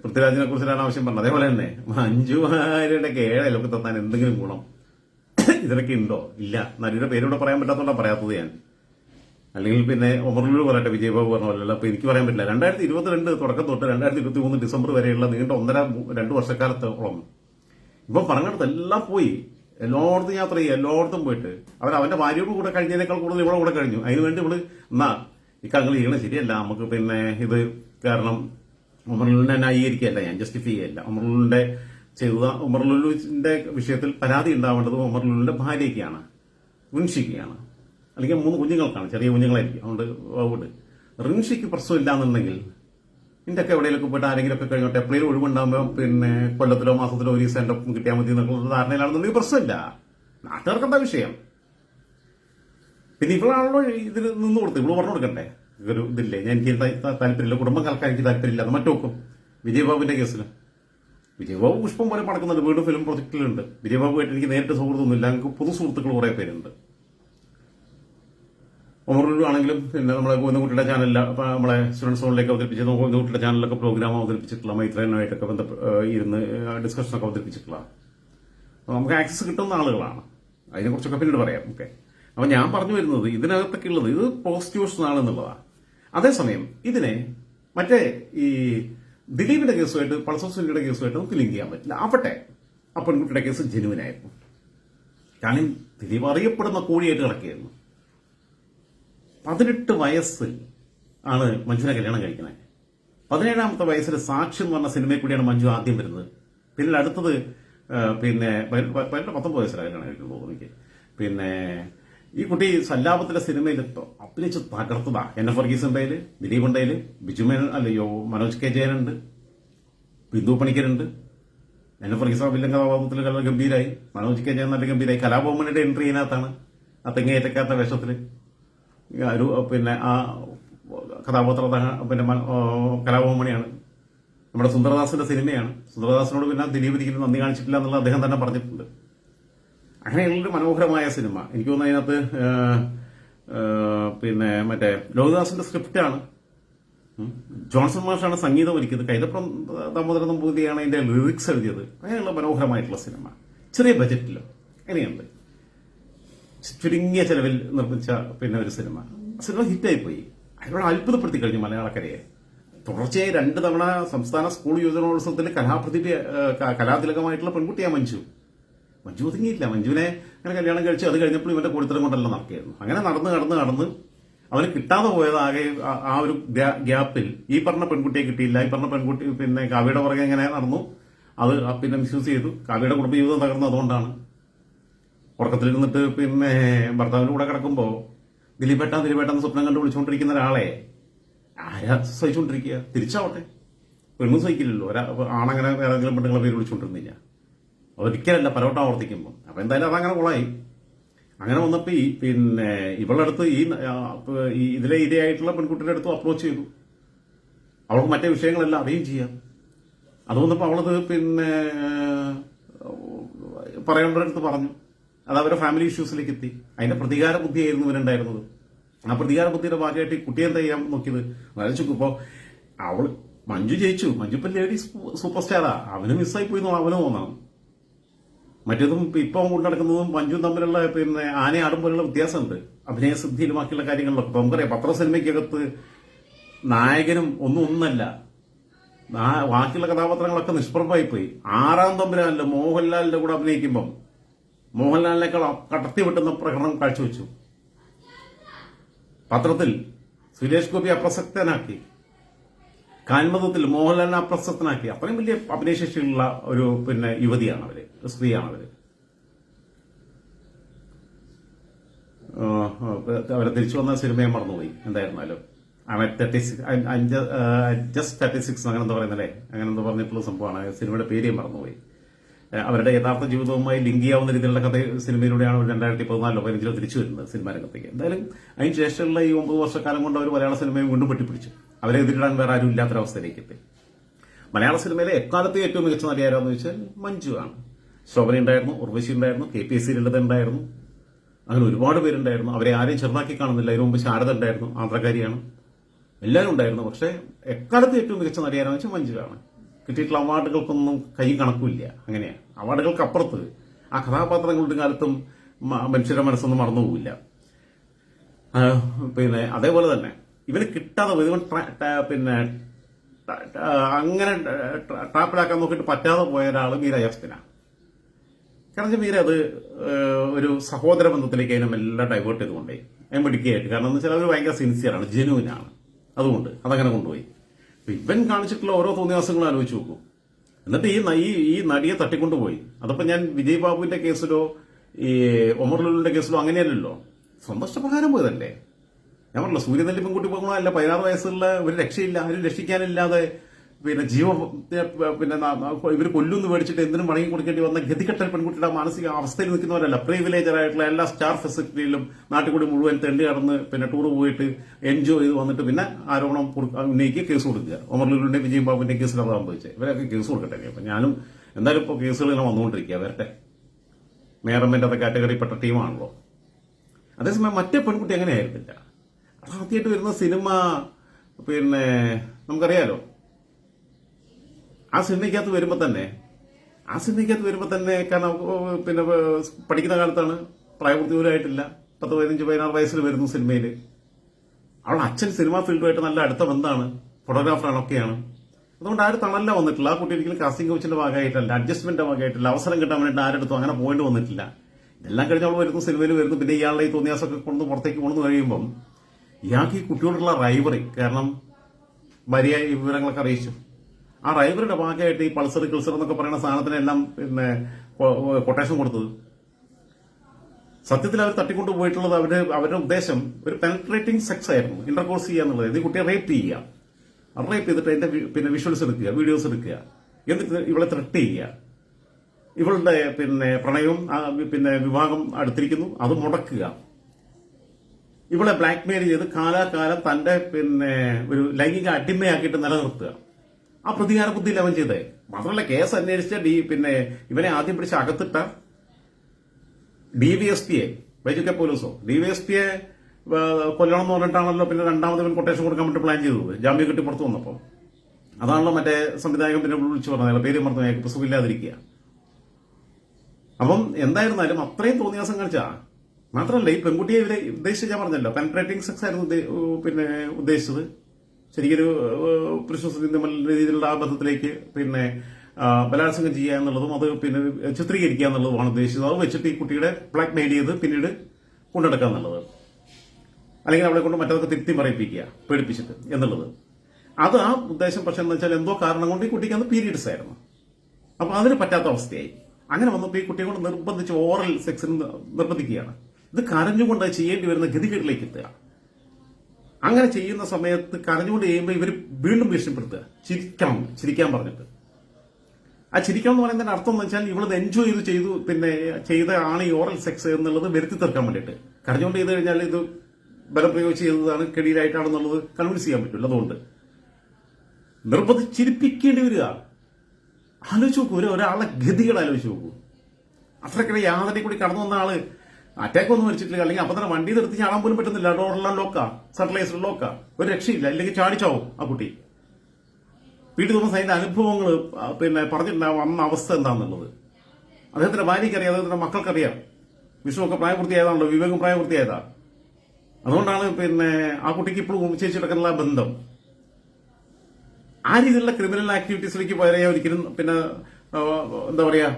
Speaker 1: പൃഥ്വിരാജിനെ കുറിച്ചിട്ടാണ് ആവശ്യം പറഞ്ഞത്. അതേപോലെ തന്നെ മഞ്ജു വാര്യരുടെ കേഴലൊക്കെ തന്നാൻ എന്തെങ്കിലും ഗുണം. ഇതിനൊക്കെ ഉണ്ടോ? ഇല്ല. നടിയുടെ പേരൂടെ പറയാൻ പറ്റാത്തതുകൊണ്ടാണ് പറയാത്തത് ഞാൻ. അല്ലെങ്കിൽ പിന്നെ ഒമർലൂർ പറയട്ടെ വിജയബാബു പറഞ്ഞ പോലെയല്ല. അപ്പൊ എനിക്ക് പറയാൻ പറ്റില്ല. രണ്ടായിരത്തി ഇരുപത്തിരണ്ട് തുടക്കം തൊട്ട് രണ്ടായിരത്തി ഇരുപത്തി മൂന്ന് ഡിസംബർ വരെയുള്ള നീണ്ട ഒന്നര രണ്ട് വർഷക്കാലത്തോളം ഇപ്പം പറഞ്ഞിടത്ത് എല്ലാം പോയി. എല്ലായിടത്തും യാത്ര ചെയ്യുക എല്ലായിടത്തും പോയിട്ട് അവർ അവന്റെ ഭാര്യയോട് കൂടെ കഴിഞ്ഞതിനേക്കാൾ കൂടുതൽ ഇവിടെ കൂടെ കഴിഞ്ഞു. അതിനുവേണ്ടി ഇവൾ എന്നാ ഇക്കങ്ങൾ ചെയ്യണത് ശരിയല്ല. നമുക്ക് പിന്നെ ഇത് കാരണം ഉമർലുലിനെ ന്യായീകരിക്കുകയല്ല. ഞാൻ ജസ്റ്റിഫൈ ചെയ്യല്ല. ഉമർലുലിന്റെ ഉമർ ലുലുവിന്റെ വിഷയത്തിൽ പരാതി ഉണ്ടാവേണ്ടത് ഉമർ ലുലുവിന്റെ ഭാര്യയ്ക്കാണ് റിൻഷിക്കാണ്. അല്ലെങ്കിൽ മൂന്ന് കുഞ്ഞുങ്ങൾക്കാണ് ചെറിയ കുഞ്ഞുങ്ങളായിരിക്കും. അതുകൊണ്ട് അതുകൊണ്ട് റിൻഷിക്ക് പ്രശ്നമില്ല എന്നുണ്ടെങ്കിൽ ഇതിന്റെയൊക്കെ എവിടെയെങ്കിലും പോയിട്ട് ആരെങ്കിലും ഒക്കെ കഴിഞ്ഞോട്ടെ എപ്പോഴും ഒഴിവുണ്ടാകുമ്പോൾ പിന്നെ കൊല്ലത്തിലോ മാസത്തിലോ ഒരു ദിവസം കിട്ടിയാൽ മതി എന്നുള്ള ധാരണയിലാണെന്നുണ്ടെങ്കിൽ പ്രശ്നമില്ല. നാട്ടുകാർക്കെന്താ വിഷയം? പിന്നെ ഇവളാണല്ലോ ഇതിൽ നിന്ന് കൊടുത്ത് ഇവൾ പറഞ്ഞു കൊടുക്കണ്ടേ? ഒരു ഇതില്ലേ? ഞാൻ എനിക്ക് താല്പര്യമില്ല. കുടുംബക്കാർക്ക് എനിക്ക് താല്പര്യമില്ല. അത് മറ്റോക്കും. വിജയബാബുവിന്റെ കേസിൽ വിജയബാബു പുഷ്പം പോലെ പടക്കുന്നുണ്ട് വീണ്ടും ഫിലിം പ്രൊജക്റ്റിലുണ്ട് വിജയബാബുമായിട്ട് എനിക്ക് നേരിട്ട് സുഹൃത്തൊന്നുമില്ല. എനിക്ക് പുതു സുഹൃത്തുക്കൾ കുറെ പേരുണ്ട്. ഒമറുള്ളു ആണെങ്കിലും പിന്നെ നമ്മളെ ഗോവിന്ദൻകുട്ടിയുടെ ചാനലിൽ നമ്മളെ സ്റ്റുഡൻസ് സോണിലേക്ക് അവതരിപ്പിച്ച് ഗോവിന്ദൻകുട്ടിയുടെ ചാനലിലൊക്കെ പ്രോഗ്രാം അവതരിപ്പിച്ചിട്ടുള്ള മൈത്രേനുമായിട്ടൊക്കെ ബന്ധ ഇരുന്ന് ഡിസ്കഷനൊക്കെ അവതരിപ്പിച്ചിട്ടുള്ള. നമുക്ക് ആക്സസ് കിട്ടുന്ന ആളുകളാണ്. അതിനെ അതിനെക്കുറിച്ചൊക്കെ പിന്നീട് പറയാം. ഓക്കെ. അപ്പൊ ഞാൻ പറഞ്ഞു വരുന്നത് ഇതിനകത്തൊക്കെ ഉള്ളത് ഇത് പോസിറ്റീവ്സ് ആണെന്നുള്ളതാണ്. അതേസമയം ഇതിനെ മറ്റേ ഈ ദിലീപിന്റെ കേസുമായിട്ട് പൾസർ സുനിയുടെ കേസുമായിട്ട് നമുക്ക് ലിങ്ക് ചെയ്യാൻ പറ്റില്ല. ആവട്ടെ. ആ പെൺകുട്ടിയുടെ കേസ് ജെനുവിനായിരുന്നു. കാരണം ദിലീപ് അറിയപ്പെടുന്ന കോഴിയായിട്ട് കിടക്കുകയായിരുന്നു പതിനെട്ട് വയസ്സിൽ ആണ് മഞ്ജുവിനെ കല്യാണം കഴിക്കുന്നത്. പതിനേഴാമത്തെ വയസ്സിൽ സാക്ഷി എന്ന് പറഞ്ഞ സിനിമയിൽ കൂടിയാണ് മഞ്ജു ആദ്യം വരുന്നത്. പിന്നെ അടുത്തത് പിന്നെ പതിനെട്ട് പത്തൊമ്പത് വയസ്സിലാണ് കല്യാണം കഴിക്കുന്നത് എനിക്ക്. പിന്നെ ഈ കുട്ടി സല്ലാപത്തിലെ സിനിമയിൽ അഭിനയിച്ച് തകർത്തതാ. എൻ എഫ് വർഗീസ് ഉണ്ടേൽ ദിലീപ് ഉണ്ടേൽ ബിജുമേനൻ അല്ലയോ മനോജ് കെ ജയനുണ്ട് ബിന്ദു പണിക്കരുണ്ട് എൻ എഫ് വർഗീസ് വില്ലൻ കഥാപാത്രത്തിൽ നല്ല ഗംഭീരായി. മനോജ് കെ ജയൻ നല്ല ഗംഭീരായി. കലാഭവമണിയുടെ എൻട്രി ഇതിനകത്താണ് ആ തെങ്ങേറ്റക്കാത്ത വേഷത്തിൽ ഒരു പിന്നെ ആ കഥാപാത്ര പിന്നെ കലാഭവമണിയാണ് നമ്മുടെ സുന്ദരദാസിന്റെ സിനിമയാണ്. സുന്ദരദാസിനോട് പിന്നെ ദിലീപ് ഇരിക്കുന്നത് നന്ദി കാണിച്ചിട്ടില്ല എന്നുള്ള അദ്ദേഹം തന്നെ പറഞ്ഞിട്ടുണ്ട്. അങ്ങനെയുള്ളൊരു മനോഹരമായ സിനിമ. എനിക്ക് തോന്നുന്നു അതിനകത്ത് പിന്നെ മറ്റേ ലോകദാസിന്റെ സ്ക്രിപ്റ്റാണ് ജോൺസൺ മാഷാണ് സംഗീതം ഒരുക്കിയത്. കൈതപ്രം ദാമോദരൻ നമ്പൂതിരിയാണ് അതിന്റെ ലിറിക്സ് എഴുതിയത്. അങ്ങനെയുള്ള മനോഹരമായിട്ടുള്ള സിനിമ. ചെറിയ ബജറ്റിലോ അങ്ങനെയുണ്ട്. ചുരുങ്ങിയ ചെലവിൽ നിർമ്മിച്ച പിന്നെ ഒരു സിനിമ. സിനിമ ഹിറ്റായി പോയി അതിനോട് അത്ഭുതപ്പെടുത്തി കഴിഞ്ഞു മലയാളക്കരയെ. തുടർച്ചയായി രണ്ട് തവണ സംസ്ഥാന സ്കൂൾ യുവജനോത്സവത്തിൽ കലാപ്രതി കലാതിലകമായിട്ടുള്ള പെൺകുട്ടിയാ മഞ്ജു മഞ്ജു ഒതുങ്ങിയില്ല മഞ്ജുവിനെ അങ്ങനെ കല്യാണം കഴിച്ച് അത് കഴിഞ്ഞപ്പോൾ ഇവന്റെ കൂടുതലും കൊണ്ടെല്ലാം നടക്കുകയായിരുന്നു. അങ്ങനെ നടന്ന് കടന്ന് കടന്ന് അവന് കിട്ടാതെ പോയത് ആകെ ആ- ഒരു ഗ്യാപ്പിൽ ഈ പറഞ്ഞ പെൺകുട്ടിയെ കിട്ടിയില്ല. ഈ പറഞ്ഞ പെൺകുട്ടി പിന്നെ കാവ്യയുടെ പുറകെ എങ്ങനെ നടന്നു. അത് പിന്നെ മിസ്യൂസ് ചെയ്തു. കാവ്യയുടെ കുടുംബജീവിതം തകർന്നു അതുകൊണ്ടാണ്. ഉറക്കത്തിൽ നിന്നിട്ട് പിന്നെ ഭർത്താവിന്റെ കൂടെ കിടക്കുമ്പോൾ ദിലീപേട്ട ദിലീപേട്ട സ്വപ്നം കണ്ട് വിളിച്ചുകൊണ്ടിരിക്കുന്ന ഒരാളെ ആരാ സഹിച്ചുകൊണ്ടിരിക്കുക? തിരിച്ചാവട്ടെ. പെണ്ണും സഹിക്കില്ലല്ലോ. ആണങ്ങനെ വേറെ ഏതെങ്കിലും പെണ്ണുങ്ങളെ പേര് വിളിച്ചുകൊണ്ടിരുന്നില്ല. ഒരിക്കലല്ല പലവട്ടം ആവർത്തിക്കുമ്പോൾ. അപ്പൊ എന്തായാലും അതങ്ങനെ കൊളായി. അങ്ങനെ വന്നപ്പോ ഈ പിന്നെ ഇവളുടെ അടുത്ത് ഈ ഇതിലെ ഇരയായിട്ടുള്ള പെൺകുട്ടിയുടെ അടുത്ത് അപ്രോച്ച് ചെയ്തു. അവൾക്ക് മറ്റേ വിഷയങ്ങളെല്ലാം അറിയും ചെയ്യാം. അത് വന്നപ്പോൾ അവളത് പിന്നെ അടുത്ത് പറഞ്ഞു. അത് അവരുടെ ഫാമിലി ഇഷ്യൂസിലേക്ക് എത്തി. അതിന്റെ പ്രതികാര ബുദ്ധിയായിരുന്നു ഇവരുണ്ടായിരുന്നത്. ആ പ്രതികാര ബുദ്ധിയുടെ ഭാഗമായിട്ട് കുട്ടിയെ എന്താ ചെയ്യാൻ നോക്കിയത്? വരച്ചു ഇപ്പോ അവൾ മഞ്ജു ജയിച്ചു. മഞ്ജു ഇപ്പൊ ലേഡി സൂപ്പർ സ്റ്റാറാ അവന് മിസ്സായി പോയി അവന് തോന്നണം. മറ്റേതും ഇപ്പം കൊണ്ടു നടക്കുന്നതും പഞ്ചും തമ്മിലുള്ള പിന്നെ ആനയാടും പോലുള്ള വ്യത്യാസമുണ്ട്. അഭിനയ സിദ്ധിയിലും ബാക്കിയുള്ള കാര്യങ്ങളിലൊക്കെ. ഇപ്പം നമുക്കറിയാം പത്ര സിനിമയ്ക്കകത്ത് നായകനും ഒന്നും ഒന്നല്ല. ബാക്കിയുള്ള കഥാപാത്രങ്ങളൊക്കെ നിഷ്പ്രഭമായി പോയി ആറാം തമ്പുരാനിൽ മോഹൻലാലിന്റെ കൂടെ അഭിനയിക്കുമ്പം മോഹൻലാലിനേക്കാൾ കടത്തി വിട്ടുന്ന പ്രകടനം കാഴ്ചവെച്ചു. പത്രത്തിൽ സുരേഷ് ഗോപി അപ്രസക്തനാക്കി. കാൽമതത്തിൽ മോഹൻലാലിനെ അപ്രസക്തനാക്കി അത്രയും വലിയ അഭിനയശേഷിയുള്ള ഒരു പിന്നെ യുവതിയാണ് അവർ. സ്ത്രീയാണ് അവർ. അവരെ തിരിച്ചു വന്ന സിനിമയെ മറന്നുപോയി എന്തായിരുന്നാലും. അവൻ തേർട്ടി സിക്സ് അഞ്ച് ജസ്റ്റ് തേർട്ടി സിക്സ് അങ്ങനെ എന്താ പറയുന്നല്ലേ? അങ്ങനെ എന്താ പറഞ്ഞിട്ടുള്ള സംഭവമാണ്. സിനിമയുടെ പേരേ മറന്നുപോയി. അവരുടെ യഥാർത്ഥ ജീവിതവുമായി ലിങ്ക് ചെയ്യാവുന്ന രീതിയിലുള്ള കഥ സിനിമയിലൂടെയാണ് രണ്ടായിരത്തി പതിനാലിലോ പതിനഞ്ചിലോ തിരിച്ചു വരുന്നത് സിനിമാ രംഗത്തേക്ക് എന്തായാലും അതിന് ശേഷമുള്ള ഈ ഒമ്പത് വർഷക്കാലം കൊണ്ട് അവർ മലയാള സിനിമയെ വീണ്ടും വെട്ടിപ്പിടിച്ചു. അവരെ എതിരിടാൻ വേറെ ആരും ഇല്ലാത്തൊരവസ്ഥയിലേക്ക് എത്തി മലയാള സിനിമയിലെ എക്കാലത്തെ ഏറ്റവും മികച്ച നടി ആരാന്ന് ചോദിച്ചാൽ മഞ്ജു ആണ്. ശോഭന ഉണ്ടായിരുന്നു ഉർവശി ഉണ്ടായിരുന്നു K P S C Lalitha ഉണ്ടായിരുന്നു. അങ്ങനെ ഒരുപാട് പേരുണ്ടായിരുന്നു. അവരെ ആരെയും ചെറുതാക്കി കാണുന്നില്ല. അതിനു മുമ്പ് ശാരദ ഉണ്ടായിരുന്നു ആന്ധ്രക്കാരിയാണ്. എല്ലാവരും ഉണ്ടായിരുന്നു. പക്ഷേ എക്കാലത്ത് ഏറ്റവും മികച്ച നടി ആരാന്ന് വെച്ചാൽ മഞ്ജുവാണ് കിട്ടിയിട്ടുള്ള അവാർഡുകൾക്കൊന്നും കൈ കണക്കില്ല അങ്ങനെയാണ് അവാർഡുകൾക്ക് അപ്പുറത്ത് ആ കഥാപാത്രങ്ങളുടെ കാലത്തും മനുഷ്യരുടെ മനസ്സൊന്നും മറന്നുപോകില്ല പിന്നെ അതേപോലെ തന്നെ ഇവന് കിട്ടാതെ പോയി. ഇവൻ പിന്നെ അങ്ങനെ ട്രാ- ട്രാപ്പിലാക്കാൻ നോക്കിയിട്ട് പറ്റാതെ പോയ ഒരാൾ മീര ജസ്റ്റിനാണ് കാരണം മീര അത് ഒരു സഹോദര ബന്ധത്തിലേക്ക് അതിനെ എല്ലാം ഡൈവേർട്ട് ചെയ്തുകൊണ്ടേ അതിന് മിടുക്കിയായിട്ട്. കാരണം എന്ന് വെച്ചാൽ അവർ ഭയങ്കര സിൻസിയറാണ് ജെനുവിനാണ് അതുകൊണ്ട് അതങ്ങനെ കൊണ്ടുപോയി. ഇവൻ കാണിച്ചിട്ടുള്ള ഓരോ തോന്നിയാസങ്ങളും ആലോചിച്ച് നോക്കൂ. എന്നിട്ട് ഈ ഈ ഈ നടിയെ തട്ടിക്കൊണ്ടുപോയി. അതപ്പോ ഞാൻ വിജയ് ബാബുവിന്റെ കേസിലോ ഈ ഒമർ ലുലുവിന്റെ കേസിലോ അങ്ങനെയല്ലല്ലോ. സ്വന്തം ഇഷ്ടപ്രകാരം പോയതല്ലേ? ഞാൻ പറഞ്ഞല്ലോ സൂര്യനെല്ലി പെൺകുട്ടി പോകണമല്ല പതിനാറ് വയസ്സുള്ള ഒരു രക്ഷയില്ല ആരും രക്ഷിക്കാനില്ലാതെ പിന്നെ ജീവ പിന്നെ ഇവർ കൊല്ലുന്ന് മേടിച്ചിട്ട് എന്തിനും മടങ്ങി കൊടുക്കേണ്ടി വന്ന ഗതികെട്ടൽ പെൺകുട്ടിയുടെ മാനസിക അവസ്ഥയിൽ നിൽക്കുന്നവരല്ല. പ്രിവിലേജർ ആയിട്ടുള്ള എല്ലാ സ്റ്റാർ ഫെസിലിറ്റിയിലും നാട്ടിൽ കൂടി മുഴുവൻ തെണ്ടി കടന്ന് പിന്നെ ടൂർ പോയിട്ട് എൻജോയ് ചെയ്ത് വന്നിട്ട് പിന്നെ ആരോപണം ഉന്നയിക്കുക കേസ് കൊടുക്കുക. ഒമർലൂരിന്റെ വിജയ് ബാബുവിന്റെ അത് സംഭവിച്ചത്. ഇവരൊക്കെ കേസ് കൊടുക്കട്ടെ അപ്പൊ ഞാനും എന്തായാലും ഇപ്പോൾ കേസുകൾ ഇങ്ങനെ വന്നുകൊണ്ടിരിക്കുക വരട്ടെ. മേയർമെന്റ് അത് കാറ്റഗറിപ്പെട്ട ടീമാണല്ലോ അതേസമയം മറ്റേ പെൺകുട്ടി അങ്ങനെ ആയിരുന്നില്ല അത് ആദ്യമായിട്ട് വരുന്ന സിനിമ പിന്നെ നമുക്കറിയാലോ. ആ സിനിമയ്ക്കകത്ത് വരുമ്പോൾ തന്നെ ആ സിനിമയ്ക്കകത്ത് വരുമ്പോൾ തന്നെ കാരണം പിന്നെ പഠിക്കുന്ന കാലത്താണ് പ്രായപൂർത്തി പോലും ആയിട്ടില്ല പത്ത് പതിനഞ്ച് പതിനാറ് വയസ്സിൽ വരുന്നു സിനിമയിൽ അവളുടെ അച്ഛൻ സിനിമാ ഫീൽഡുമായിട്ട് നല്ല അടുത്ത ബന്ധമാണ്. ഫോട്ടോഗ്രാഫറാണ് ഒക്കെയാണ് അതുകൊണ്ട് ആരും തണല്ല വന്നിട്ടില്ല. ആ കുട്ടി ഒരിക്കലും കാസ്റ്റിംഗ് കോച്ചിന്റെ ഭാഗമായിട്ടല്ല അഡ്ജസ്റ്റ്മെന്റ് ഭാഗമായിട്ടില്ല. അവസരം കിട്ടാൻ വേണ്ടിയിട്ട് ആരെടുത്തും അങ്ങനെ പോയിന്റ് വന്നിട്ടില്ല. ഇതെല്ലാം കഴിഞ്ഞ് അവൾ വരുന്നു സിനിമയിൽ വരുന്നു. പിന്നെ ഇയാളുടെ ഈ തോന്നിയാസൊക്കെ കൊണ്ട് പുറത്തേക്ക് കൊണ്ടു കഴിയുമ്പം ഇയാൾക്ക് ഈ കുട്ടിയോടുള്ള റൈവറി കാരണം ഭാര്യ ഈ വിവരങ്ങളൊക്കെ അറിയിച്ചു. ആ റൈവറിയുടെ ഭാഗമായിട്ട് ഈ പൾസർ കിൾസർ എന്നൊക്കെ പറയുന്ന സാധനത്തിനെല്ലാം പിന്നെ കൊട്ടേഷൻ കൊടുത്തത്. സത്യത്തിൽ അവർ തട്ടിക്കൊണ്ടു പോയിട്ടുള്ളത് അവരുടെ അവരുടെ ഉദ്ദേശം ഒരു പെനട്രേറ്റിംഗ് സെക്സ് ആയിരുന്നു ഇന്റർകോഴ്സ് ചെയ്യുക എന്നുള്ളത്. ഈ കുട്ടിയെ റേപ്പ് ചെയ്യുക. റേപ്പ് ചെയ്തിട്ട് അതിന്റെ പിന്നെ വിഷ്വൽസ് എടുക്കുക വീഡിയോസ് എടുക്കുക. എന്നിട്ട് ഇവളെ ത്രെട്ട് ചെയ്യുക. ഇവളുടെ പിന്നെ പ്രണയവും പിന്നെ വിവാഹം അടുത്തിരിക്കുന്നു. അത് മുടക്കുക. ഇവളെ ബ്ലാക്ക്മെയിൽ ചെയ്ത് കാലാകാലം തന്റെ പിന്നെ ഒരു ലൈംഗിക അടിമയാക്കിയിട്ട് നിലനിർത്തുക. ആ പ്രതികാര ബുദ്ധിയിൽ അവൻ ചെയ്തേ. മാത്രമല്ല കേസ് അന്വേഷിച്ച ഡി പിന്നെ ഇവനെ ആദ്യം പിടിച്ച് അകത്തിട്ട ഡി വി എസ് പിയെ ബൈജു കെ പോലീസോ. ഡി വി എസ് പിയെ കൊല്ലണം എന്ന് പറഞ്ഞിട്ടാണല്ലോ പിന്നെ രണ്ടാമത് ഇവൻ കൊട്ടേഷൻ കൊടുക്കാൻ വേണ്ടി പ്ലാൻ ചെയ്തത്. ജാമ്യം കിട്ടി പുറത്തു വന്നപ്പോൾ അതാണല്ലോ മറ്റേ സംവിധായകൻ പിന്നെ വിളിച്ചു പറഞ്ഞത്. പേര് മറന്നു. അയാൾക്ക് അപ്പം എന്തായിരുന്നാലും അത്രയും തോന്നിയാസം കാണിച്ചാ മാത്രമല്ല ഈ പെൺകുട്ടിയെ ഇവരെ ഉദ്ദേശിച്ച് ഞാൻ പറഞ്ഞല്ലോ പെൻട്രേറ്റിംഗ് സെക്സ് ആയിരുന്നു പിന്നെ ഉദ്ദേശിച്ചത്. ശരിക്കൊരു ഏഹ്, പുരുഷ തമ്മിൽ രീതിയിലുള്ള ആ ബന്ധത്തിലേക്ക് പിന്നെ ബലാത്സംഗം ചെയ്യുക എന്നുള്ളതും അത് പിന്നെ ചിത്രീകരിക്കുക എന്നുള്ളതുമാണ് ഉദ്ദേശിച്ചത്. അത് വെച്ചിട്ട് ഈ കുട്ടിയുടെ ബ്ലാക്ക് മെയിൽ ചെയ്ത് പിന്നീട് കൊണ്ടെടുക്കുക എന്നുള്ളത്. അല്ലെങ്കിൽ അവളെ കൊണ്ട് മറ്റൊക്കെ തിരുത്തി പറയിപ്പിക്കുക പേടിപ്പിച്ചിട്ട് എന്നുള്ളത്. അത് ആ ഉദ്ദേശം പക്ഷെ എന്ന് വെച്ചാൽ എന്തോ കാരണം കൊണ്ട് ഈ കുട്ടിക്ക് അന്ന് പീരീഡ്സ് ആയിരുന്നു. അപ്പൊ അതിന് പറ്റാത്ത അവസ്ഥയായി. അങ്ങനെ വന്നപ്പോൾ ഈ കുട്ടിയെ കൊണ്ട് നിർബന്ധിച്ച് ഓറൽ സെക്സിന് നിർബന്ധിക്കുകയാണ്. ഇത് കരഞ്ഞുകൊണ്ട് ചെയ്യേണ്ടി വരുന്ന ഗതികേടിലേക്ക് എത്തുക. അങ്ങനെ ചെയ്യുന്ന സമയത്ത് കരഞ്ഞുകൊണ്ട് ചെയ്യുമ്പോൾ ഇവർ വീണ്ടും ഭീഷണിപ്പെടുത്തുക ചിരിക്കണം ചിരിക്കാൻ പറഞ്ഞിട്ട്. ആ ചിരിക്കണം എന്ന് പറയുന്നതിന്റെ അർത്ഥം എന്ന് വെച്ചാൽ ഇവളത് എൻജോയ് ചെയ്ത് ചെയ്തു പിന്നെ ചെയ്ത ആണ് ഈ ഓറൽ സെക്സ് എന്നുള്ളത് വരുത്തി തീർക്കാൻ വേണ്ടിയിട്ട്. കരഞ്ഞുകൊണ്ട് ചെയ്ത് കഴിഞ്ഞാൽ ഇത് ബലം പ്രയോഗിച്ച് ചെയ്തതാണ് കെടിയിലായിട്ടാണെന്നുള്ളത് കൺവിൻസ് ചെയ്യാൻ പറ്റില്ല അതുകൊണ്ട്. നിർബന്ധിച്ച് ചിരിപ്പിക്കേണ്ടി വരിക. ആലോചിച്ച് നോക്കൂ ഒരു ഒരാളെ ഗതികൾ ആലോചിച്ച് നോക്കൂ. അത്രക്കിടെ യാതൊരു കൂടി കടന്നു വന്ന ആൾ അറ്റാക്ക് ഒന്നും മരിച്ചിട്ടില്ല അല്ലെങ്കിൽ അപ്പൊ തന്നെ വണ്ടി നിർത്തി ചാടാൻ പോലും പറ്റുന്നില്ല. ഡോറെല്ലാം ലോക്കാ സർട്ടിലൈസർ ലോക്കാ ഒരു രക്ഷയില്ല. അല്ലെങ്കിൽ ചാടിച്ചാവും ആ കുട്ടി. വീട്ടിൽ തോന്നുന്ന അതിന്റെ അനുഭവങ്ങൾ പിന്നെ പറഞ്ഞിട്ടുണ്ടാവും അന്ന അവസ്ഥ എന്താണെന്നുള്ളത് അദ്ദേഹത്തിന്റെ ഭാര്യയ്ക്ക് അറിയാം. അദ്ദേഹത്തിന്റെ മക്കൾക്കറിയാം. വിഷ്ണുവൊക്കെ പ്രായപൂർത്തിയായതാണല്ലോ. വിവേകം പ്രായപൂർത്തിയായതാ. അതുകൊണ്ടാണ് പിന്നെ ആ കുട്ടിക്ക് ഇപ്പോഴും ചേച്ചിയുടെ ബന്ധം. ആ രീതിയിലുള്ള ക്രിമിനൽ ആക്ടിവിറ്റീസിലേക്ക് പോയാൽ ഒരിക്കലും പിന്നെ എന്താ പറയാ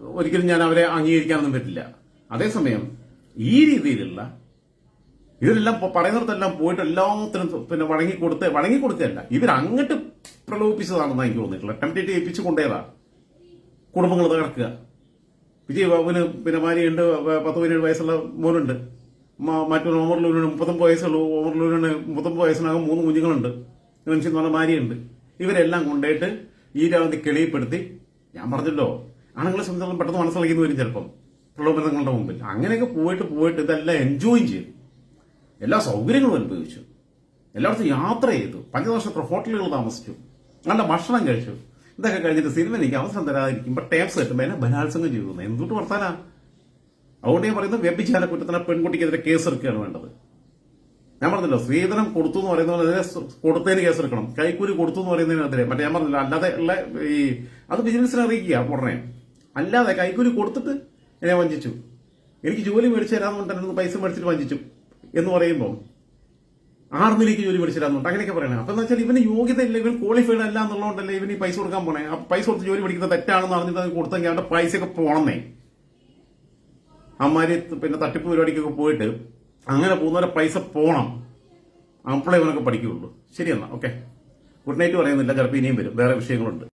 Speaker 1: ഒരിക്കലും ഞാൻ അവരെ അംഗീകരിക്കാനൊന്നും പറ്റില്ല. അതേസമയം ഈ രീതിയിലുള്ള ഇവരെല്ലാം പറയുന്നിടത്തെല്ലാം പോയിട്ട് എല്ലാത്തിനും പിന്നെ വഴങ്ങി കൊടുത്ത് വഴങ്ങി കൊടുക്കുകയല്ല. ഇവർ അങ്ങോട്ട് പ്രലോഭിപ്പിച്ചതാണെന്ന് എനിക്ക് തോന്നിയിട്ടുള്ളത്. ടെംപ്റ്റേറ്റ് ഏൽപ്പിച്ചു കൊണ്ടേതാ കുടുംബങ്ങൾ തകർക്കുക. വിജയ് ബാബുവിന് പിന്നെ ഭാര്യയുണ്ട് പത്ത് പതിനേഴ് വയസ്സുള്ള മോനുണ്ട്. മറ്റൊരു ഓമർ ലൂലിന് മുപ്പത്തൊമ്പത് വയസ്സുള്ളൂ ഓമർ ലൂലിന് മുപ്പത്തൊമ്പത് വയസ്സിനകം മൂന്ന് കുഞ്ഞുങ്ങളുണ്ട്. നിമിഷം പറഞ്ഞ ഭാര്യയുണ്ട്. ഇവരെല്ലാം കൊണ്ടുപോയിട്ട് ഈ രാവിലെ കെളിയപ്പെടുത്തി ഞാൻ പറഞ്ഞല്ലോ. ആണുങ്ങളെ സംബന്ധിച്ചിടത്തോളം പെട്ടെന്ന് മനസ്സിലാക്കിയെന്ന് വരും ചിലപ്പം. പ്രലോഭനങ്ങളുടെ മുമ്പിൽ. അങ്ങനെയൊക്കെ പോയിട്ട് പോയിട്ട് ഇതെല്ലാം എൻജോയ് ചെയ്തു. എല്ലാ സൗകര്യങ്ങളും അനുഭവിച്ചു. എല്ലായിടത്തും യാത്ര ചെയ്തു. പഞ്ചനക്ഷത്ര ഹോട്ടലുകൾ താമസിച്ചു. നല്ല ഭക്ഷണം കഴിച്ചു. ഇതൊക്കെ കഴിഞ്ഞിട്ട് സിനിമ എനിക്ക് അവസരം തരാതിരിക്കുമ്പോൾ ടേപ്സ് കിട്ടുമ്പോൾ എന്നെ ബലാത്സംഗം ചെയ്തു. എന്തുകൊണ്ട് വർത്താനാ? അതുകൊണ്ട് ഞാൻ പറയുന്നത് വ്യഭിചാര കുറ്റത്തിന് പെൺകുട്ടിക്കെതിരെ കേസ് എടുക്കുകയാണ് വേണ്ടത്. ഞാൻ പറഞ്ഞല്ലോ സ്ത്രീധനം കൊടുത്തു എന്ന് പറയുന്നത് അതിനെ കൊടുത്തതിന് കേസ് എടുക്കണം. കൈക്കൂലി കൊടുത്തു എന്ന് പറയുന്നതിനെതിരെ. മറ്റേ ഞാൻ പറഞ്ഞില്ല അല്ലാതെ ഉള്ള ഈ അത് ബിസിനസ്സിനെ അറിയിക്കുക ഉടനെ. അല്ലാതെ കൈക്കൂലി കൊടുത്തിട്ട് എന്നെ വഞ്ചിച്ചു. എനിക്ക് ജോലി മേടിച്ചു തരാമെന്ന് പറഞ്ഞിട്ട് പൈസ മേടിച്ചിട്ട് വഞ്ചിച്ചു എന്ന് പറയുമ്പോൾ ആർമിലേക്ക് ജോലി മേടിച്ചു തരാമെന്നുണ്ട് അങ്ങനെയൊക്കെ പറയണേ. അപ്പൊ എന്ന് വെച്ചാൽ ഇവന് യോഗ്യത ഇല്ല ഇവൻ ക്വാളിഫൈഡ് അല്ല എന്നുള്ളതുകൊണ്ടല്ലേ ഇവന് പൈസ കൊടുക്കാൻ പോണേ. ആ പൈസ കൊടുത്ത് ജോലി മേടിക്കുന്നത് തെറ്റാണെന്ന് അറിഞ്ഞിട്ട് കൊടുത്തെങ്കിൽ അവന്റെ പൈസയൊക്കെ പോണമെന്നേ അമ്മാര് പിന്നെ തട്ടിപ്പ് പരിപാടിക്കൊക്കെ പോയിട്ട് അങ്ങനെ പോകുന്നവരെ പൈസ പോണം. അപ്പോഴേ ഇവനൊക്കെ പഠിക്കുകയുള്ളൂ. ശരിയെന്നാ ഓക്കെ ഗുഡ് നൈറ്റ് പറയുന്നില്ല ചിലപ്പോൾ ഇനിയും വരും. വേറെ വിഷയങ്ങളുണ്ട്.